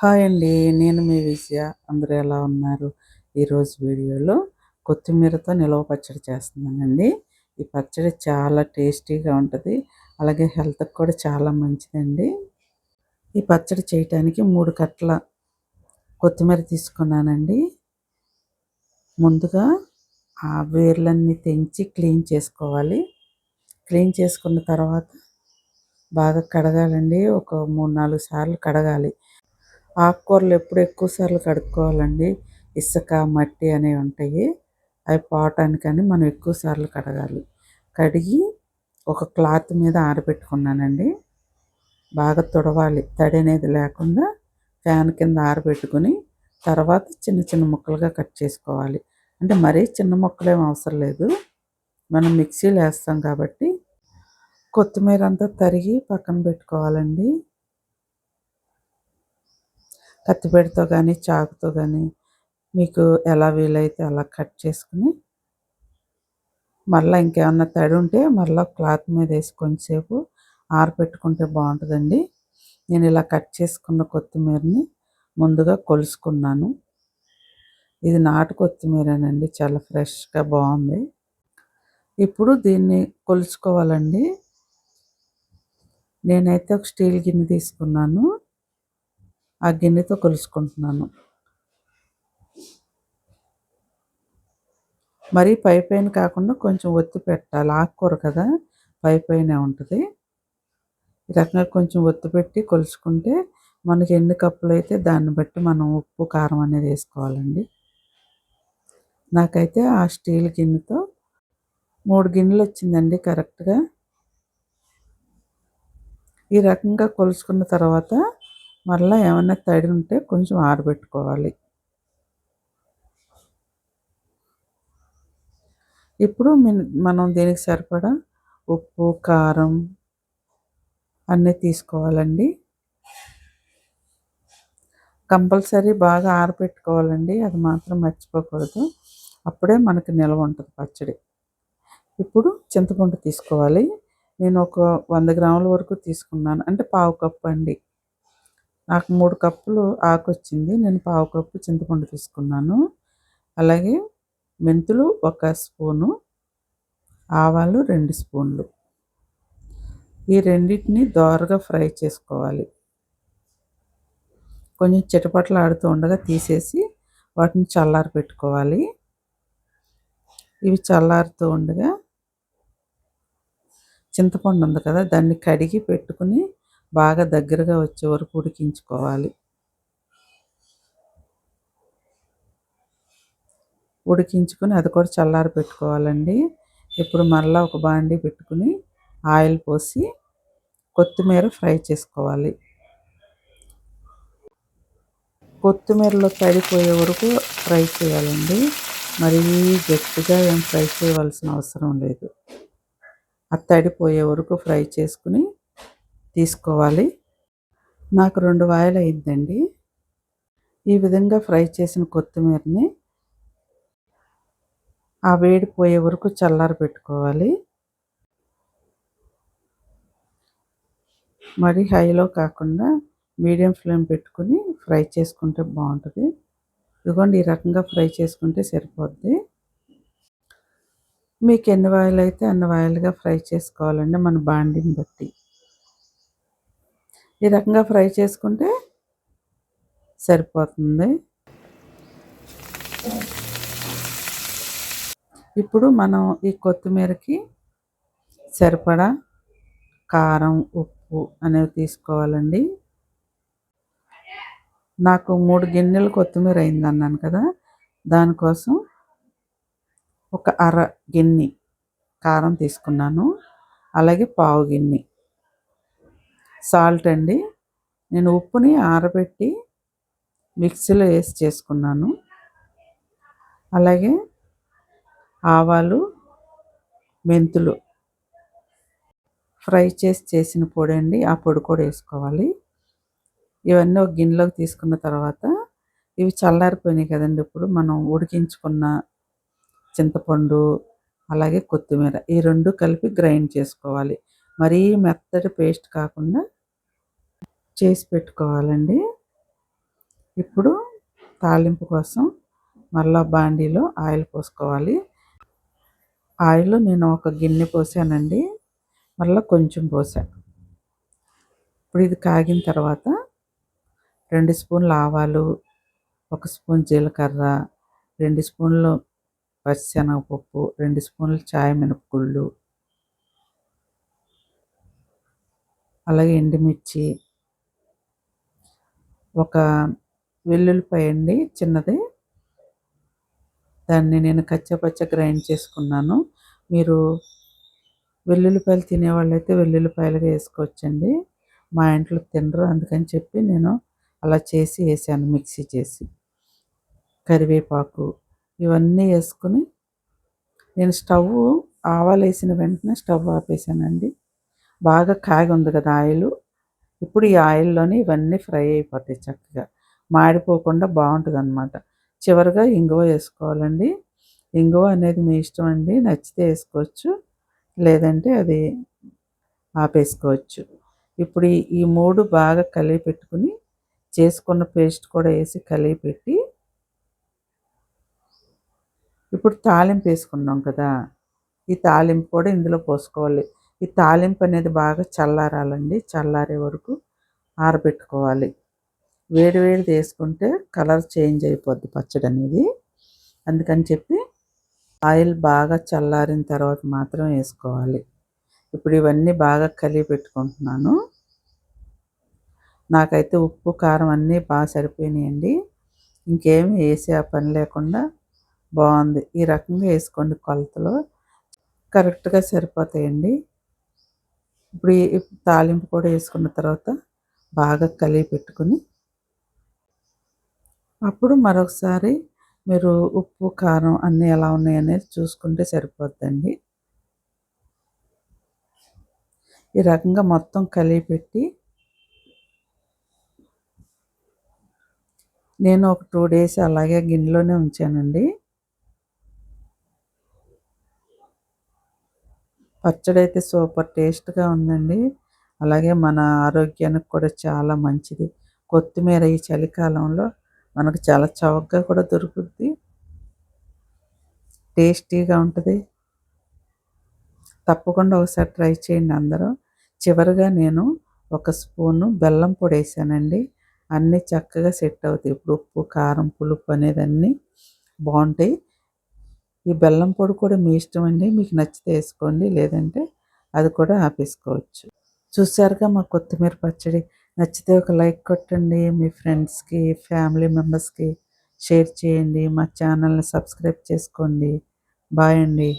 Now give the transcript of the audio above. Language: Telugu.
హాయ్ అండి నేను మీ విజయ. అందరూ ఎలా ఉన్నారు? ఈరోజు వీడియోలో కొత్తిమీరతో నిలవ పచ్చడి చేస్తున్నానండి. ఈ పచ్చడి చాలా టేస్టీగా ఉంటుంది అలాగే హెల్త్కి కూడా చాలా మంచిదండి. ఈ పచ్చడి చేయటానికి మూడు కట్టల కొత్తిమీర తీసుకున్నానండి. ముందుగా ఆ వేర్లన్నీ తెంచి క్లీన్ చేసుకోవాలి. క్లీన్ చేసుకున్న తర్వాత బాగా కడగాలండి ఒక మూడు నాలుగు సార్లు కడగాలి. ఆకుకూరలు ఎప్పుడు ఎక్కువ సార్లు కడుక్కోవాలండి? ఇసుక మట్టి అనేవి ఉంటాయి. అవి పోవటానికని మనం ఎక్కువ సార్లు కడగాలి. కడిగి ఒక క్లాత్ మీద ఆరబెట్టుకున్నానండి. బాగా తుడవాలి. తడి అనేది లేకుండా ఫ్యాన్ కింద ఆరబెట్టుకుని తర్వాత చిన్న చిన్న ముక్కలుగా కట్ చేసుకోవాలి. అంటే మరీ చిన్న ముక్కలు ఏం అవసరం లేదు. మనం మిక్సీలో వేస్తాం కాబట్టి కొత్తిమీర అంతా తరిగి పక్కన పెట్టుకోవాలండి. కత్తిపేటతో కానీ చాకుతో కానీ మీకు ఎలా వీలైతే అలా కట్ చేసుకుని మళ్ళీ ఇంకేమన్నా తడి ఉంటే మళ్ళీ క్లాత్ మీద వేసి కొంచెంసేపు ఆరబెట్టుకుంటే బాగుంటుందండి. నేను ఇలా కట్ చేసుకున్న కొత్తిమీరని ముందుగా కొలుసుకున్నాను. ఇది నాటు కొత్తిమీరేనండి చాలా ఫ్రెష్గా బాగుంది. ఇప్పుడు దీన్ని కొలుచుకోవాలండి నేనైతే ఒక స్టీల్ గిన్నె తీసుకున్నాను. ఆ గిన్నెతో కొలుసుకుంటున్నాను. మరి పై పైన కాకుండా కొంచెం ఒత్తి పెట్టాలి. ఆకుకూర కదా పై పైన ఉంటుంది. ఈ రకంగా కొంచెం ఒత్తి పెట్టి కొలుచుకుంటే మనకి ఎన్ని కప్పులు అయితే దాన్ని బట్టి మనం ఉప్పు కారం అనేది వేసుకోవాలండి. నాకైతే ఆ స్టీల్ గిన్నెతో మూడు గిన్నెలు వచ్చిందండి కరెక్ట్గా. ఈ రకంగా కొలుచుకున్న తర్వాత మళ్ళీ ఏమైనా తడి ఉంటే కొంచెం ఆరబెట్టుకోవాలి. ఇప్పుడు మనం దీనికి సరిపడా ఉప్పు కారం అన్నీ తీసుకోవాలండి. కంపల్సరీ బాగా ఆరబెట్టుకోవాలండి. అది మాత్రం మర్చిపోకూడదు. అప్పుడే మనకి నిల్వ ఉంటుంది పచ్చడి. ఇప్పుడు చింతపండు తీసుకోవాలి. నేను ఒక వంద గ్రాముల వరకు తీసుకున్నాను. అంటే పావు కప్పు అండి. నాకు మూడు కప్పులు ఆకు వచ్చింది నేను పావు కప్పు చింతపండు తీసుకున్నాను. అలాగే మెంతులు ఒక స్పూను ఆవాలు రెండు స్పూన్లు. ఈ రెండింటిని దోరగా ఫ్రై చేసుకోవాలి. కొంచెం చిటపట్లు ఆడుతూ ఉండగా తీసేసి వాటిని చల్లారి పెట్టుకోవాలి. ఇవి చల్లారుతూ ఉండగా చింతపండు ఉంది కదా దాన్ని కడిగి పెట్టుకుని బాగా దగ్గరగా వచ్చే వరకు ఉడికించుకోవాలి. ఉడికించుకొని అది కూడా చల్లారి పెట్టుకోవాలండి. ఇప్పుడు మరలా ఒక బాండి పెట్టుకుని ఆయిల్ పోసి కొత్తిమీర ఫ్రై చేసుకోవాలి. కొత్తిమీరలో తడిపోయే వరకు ఫ్రై చేయాలండి. మరీ గట్టిగా ఏం ఫ్రై చేయవలసిన అవసరం లేదు. అది తడిపోయే వరకు ఫ్రై చేసుకుని తీసుకోవాలి. నాకు రెండు వాయిల్ అయిందండి ఈ విధంగా ఫ్రై చేసిన కొత్తిమీరని ఆ వేడి పోయే వరకు చల్లారి పెట్టుకోవాలి. మరి హైలో కాకుండా మీడియం ఫ్లేమ్ పెట్టుకుని ఫ్రై చేసుకుంటే బాగుంటుంది. ఇదిగోండి ఈ రకంగా ఫ్రై చేసుకుంటే సరిపోద్ది. మీకు ఎన్ని వాయిల్ అయితే అన్ని వాయిల్గా ఫ్రై చేసుకోవాలండి మన బాండిని బట్టి. ఈ రకంగా ఫ్రై చేసుకుంటే సరిపోతుంది. ఇప్పుడు మనం ఈ కొత్తిమీరకి సరిపడా కారం ఉప్పు అనేవి తీసుకోవాలండి. నాకు మూడు గిన్నెలు కొత్తిమీర అయింది అన్నాను కదా దానికోసం ఒక అర గిన్నె కారం తీసుకున్నాను. అలాగే పావు గిన్నె సాల్ట్ అండి. నేను ఉప్పుని ఆరబెట్టి మిక్సీలో వేసి చేసుకున్నాను. అలాగే ఆవాలు మెంతులు ఫ్రై చేసి చేసిన పొడి అండి. ఆ పొడి కూడా వేసుకోవాలి. ఇవన్నీ ఒక గిన్నెలోకి తీసుకున్న తర్వాత ఇవి చల్లారిపోయినాయి కదండి. ఇప్పుడు మనం ఉడికించుకున్న చింతపండు అలాగే కొత్తిమీర ఈ రెండు కలిపి గ్రైండ్ చేసుకోవాలి. మరీ మెత్తటి పేస్ట్ కాకుండా చేసి పెట్టుకోవాలండి. ఇప్పుడు తాలింపు కోసం మళ్ళా బాండీలో ఆయిల్ పోసుకోవాలి. ఆయిల్ నేను ఒక గిన్నె పోసానండి. మళ్ళీ కొంచెం పోసా. ఇప్పుడు ఇది కాగిన తర్వాత రెండు స్పూన్లు ఆవాలు ఒక స్పూన్ జీలకర్ర రెండు స్పూన్లు పచ్చిశనగపప్పు రెండు స్పూన్లు చాయ్ మినపగుళ్ళు అలాగే ఎండుమిర్చి ఒక వెల్లుల్లిపాయ అండి చిన్నది. దాన్ని నేను కచ్చపచ్చ గ్రైండ్ చేసుకున్నాను. మీరు వెల్లుల్లిపాయలు తినేవాళ్ళైతే వెల్లుల్లిపాయలుగా వేసుకోవచ్చండి. మా ఇంట్లో తినరు అందుకని చెప్పి నేను అలా చేసి వేసాను మిక్సీ చేసి. కరివేపాకు ఇవన్నీ వేసుకుని నేను స్టవ్ ఆవాలు వేసిన వెంటనే స్టవ్ ఆపేసానండి. బాగా కాగి ఉంది కదా ఆయిల్. ఇప్పుడు ఈ ఆయిల్లోనే ఇవన్నీ ఫ్రై అయిపోతాయి చక్కగా. మాడిపోకుండా బాగుంటుంది అనమాట చివరిగా ఇంగువ వేసుకోవాలండి. ఇంగువ అనేది మీ ఇష్టం అండి. నచ్చితే వేసుకోవచ్చు. లేదంటే అది ఆపేసుకోవచ్చు. ఇప్పుడు ఈ మూడు బాగా కలిపి పెట్టుకుని చేసుకున్న పేస్ట్ కూడా వేసి కలిపి పెట్టి ఇప్పుడు తాలింపు వేసుకున్నాం కదా. ఈ తాలింపు కూడా ఇందులో పోసుకోవాలి. ఈ తాలింపు అనేది బాగా చల్లారాలండి. చల్లారే వరకు ఆరబెట్టుకోవాలి. వేడి వేడి వేసుకుంటే కలర్ చేంజ్ అయిపోద్ది పచ్చడి అనేది. అందుకని చెప్పి ఆయిల్ బాగా చల్లారిన తర్వాత మాత్రం వేసుకోవాలి. ఇప్పుడు ఇవన్నీ బాగా కలిగి పెట్టుకుంటున్నాను. నాకైతే ఉప్పు కారం అన్నీ బాగా సరిపోయినాయండి. ఇంకేమి వేసే ఆ పని లేకుండా బాగుంది. ఈ రకంగా వేసుకోండి కొలతలు. కరెక్ట్గా సరిపోతాయండి. ఇప్పుడు తాలింపు కూడా వేసుకున్న తర్వాత బాగా కలిపి పెట్టుకుని అప్పుడు మరొకసారి మీరు ఉప్పు కారం అన్నీ ఎలా ఉన్నాయనేది చూసుకుంటే సరిపోద్దండి. ఈ రకంగా మొత్తం కలిపి పెట్టి నేను ఒక టూ డేస్ అలాగే గిన్నెలోనే ఉంచానండి. పచ్చడి అయితే సూపర్ టేస్ట్గా ఉందండి. అలాగే మన ఆరోగ్యానికి కూడా చాలా మంచిది. కొత్తిమీర ఈ చలికాలంలో మనకు చాలా చౌకగా కూడా దొరుకుద్ది. టేస్టీగా ఉంటుంది. తప్పకుండా ఒకసారి ట్రై చేయండి అందరూ. చివరిగా నేను ఒక స్పూను బెల్లం పొడి వేసానండి. అన్నీ చక్కగా సెట్ అవుతాయి. ఇప్పుడు ఉప్పు కారం పులుపు అనేది అన్నీ బాగుంటాయి. ఈ బెల్లం పొడి కూడా మీ ఇష్టం అండి మీకు నచ్చితే వేసుకోండి. లేదంటే అది కూడా ఆపేసుకోవచ్చు. చూసారుగా మా కొత్తిమీర పచ్చడి. నచ్చితే ఒక లైక్ కొట్టండి. మీ ఫ్రెండ్స్కి ఫ్యామిలీ మెంబర్స్కి షేర్ చేయండి. మా ఛానల్ని సబ్స్క్రైబ్ చేసుకోండి. బాయ్ అండి.